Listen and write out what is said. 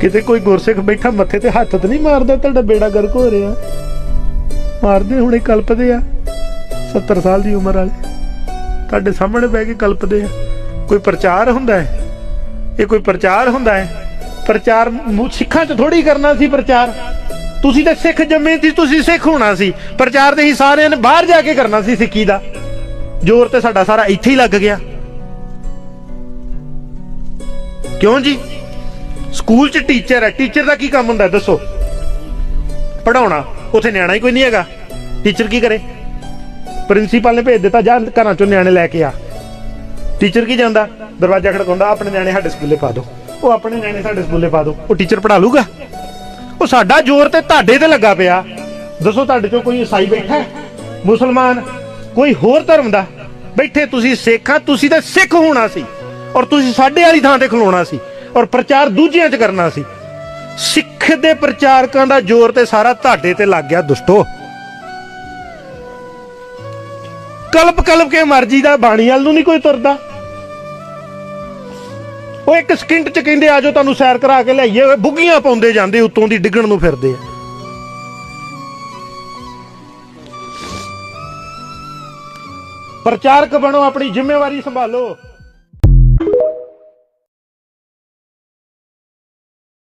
ਕਿਤੇ ਕੋਈ ਗੁਰਸਿੱਖ ਬੈਠਾ ਮੱਥੇ ਤੇ ਹੱਥ ਤੇ ਨਹੀਂ ਮਾਰਦਾ ਤੁਹਾਡਾ ਬੇੜਾ ਗਰਕ ਹੋ ਰਿਹਾ। ਮਾਰਦੇ ਹੁਣੇ ਕਲਪਦੇ ਆ 70 ਸਾਲ ਦੀ ਉਮਰ ਵਾਲੇ। ਤੁਹਾਡੇ ਸਾਹਮਣੇ ਬਹਿ ਕੇ ਕਲਪਦੇ ਆ। ਕੋਈ ਪ੍ਰਚਾਰ ਹੁੰਦਾ ਹੈ? ਇਹ ਕੋਈ ਪ੍ਰਚਾਰ ਹੁੰਦਾ ਹੈ? ਪ੍ਰਚਾਰ ਸਿੱਖਾਂ 'ਚ ਥੋੜੀ ਕਰਨਾ ਸੀ ਪ੍ਰਚਾਰ। ਤੁਸੀਂ ਤਾਂ ਸਿੱਖ ਜੰਮੇ ਸੀ, ਤੁਸੀਂ ਸਿੱਖ ਹੋਣਾ ਸੀ। ਪ੍ਰਚਾਰ ਤੇ ਹੀ ਸਾਰਿਆਂ ਨੇ ਬਾਹਰ ਜਾ ਕੇ ਕਰਨਾ ਸੀ ਸਿੱਖੀ ਦਾ। ਜ਼ੋਰ ਤੇ ਸਾਡਾ ਸਾਰਾ ਇੱਥੇ ਹੀ ਲੱਗ ਗਿਆ। ਕਿਉਂ ਜੀ? ਸਕੂਲ 'ਚ ਟੀਚਰ ਹੈ ਟੀਚਰ ਦਾ ਕੀ ਕੰਮ ਹੁੰਦਾ ਦੱਸੋ। ਪੜਾਉਣਾ ਉਥੇ ਨਿਆਣਾ ਹੀ ਕੋਈ ਨਹੀਂ ਹੈਗਾ। ਟੀਚਰ ਕੀ ਕਰੇ? ਪ੍ਰਿੰਸੀਪਲ ਨੇ ਭੇਜ ਦਿੱਤਾ, ਜਾ ਘਰਾਂ ਚੋਂ ਨਿਆਣੇ ਲੈ ਕੇ ਆ। ਟੀਚਰ ਕੀ ਜਾਂਦਾ? ਦਰਵਾਜ਼ਾ ਖੜਕਾਉਂਦਾ, ਆਪਣੇ ਨਿਆਣੇ ਸਾਡੇ ਸਕੂਲੇ ਪਾ ਦਿਓ। ਉਹ ਆਪਣੇ ਨਿਆਣੇ ਸਾਡੇ ਸਕੂਲੇ ਪਾ ਦਿਓ। ਉਹ ਟੀਚਰ ਪੜਾ ਲੂਗਾ ਉਹ ਸਾਡਾ ਜ਼ੋਰ ਤੇ ਤੁਹਾਡੇ ਤੇ ਲੱਗਾ ਪਿਆ। ਦੱਸੋ ਤੁਹਾਡੇ ਚੋਂ ਕੋਈ ਈਸਾਈ ਬੈਠਾ ਮੁਸਲਮਾਨ? ਕੋਈ ਹੋਰ ਧਰਮ ਦਾ? ਬੈਠੇ ਤੁਸੀਂ ਸਿੱਖ ਆ, ਤੁਸੀਂ ਤਾਂ ਸਿੱਖ ਹੋਣਾ ਸੀ। ਔਰ ਤੁਸੀਂ ਸਾਡੇ ਵਾਲੀ ਥਾਂ ਤੇ ਖਲੋਣਾ ਸੀ। ਔਰ ਪ੍ਰਚਾਰ ਦੂਜਿਆਂ 'ਚ ਕਰਨਾ ਸੀ। ਸਿੱਖ ਦੇ ਪ੍ਰਚਾਰਕਾਂ ਦਾ ਜ਼ੋਰ ਤੇ ਸਾਰਾ ਤੁਹਾਡੇ ਤੇ ਲੱਗ ਗਿਆ, ਦੁਸ਼ਟੋ। ਕਲਪ ਕਲਪ ਕੇ ਮਰਜ਼ੀ ਦਾ ਬਾਣੀ ਵਾਲ ਨੂੰ ਨਹੀਂ ਕੋਈ ਤੁਰਦਾ। ਉਹ ਇੱਕ ਸਕਿੰਟ ਚ ਕਹਿੰਦੇ ਆਜੋ ਤੁਹਾਨੂੰ ਸੈਰ ਕਰਾ ਕੇ ਲਿਆਈਏ। ਉਹ ਬੁੱਗੀਆਂ ਪਾਉਂਦੇ ਜਾਂਦੇ, ਉੱਤੋਂ ਦੀ ਡਿੱਗਣ ਨੂੰ ਫਿਰਦੇ ਆ। ਪ੍ਰਚਾਰਕ ਬਣੋ, ਆਪਣੀ ਜ਼ਿੰਮੇਵਾਰੀ ਸੰਭਾਲੋ।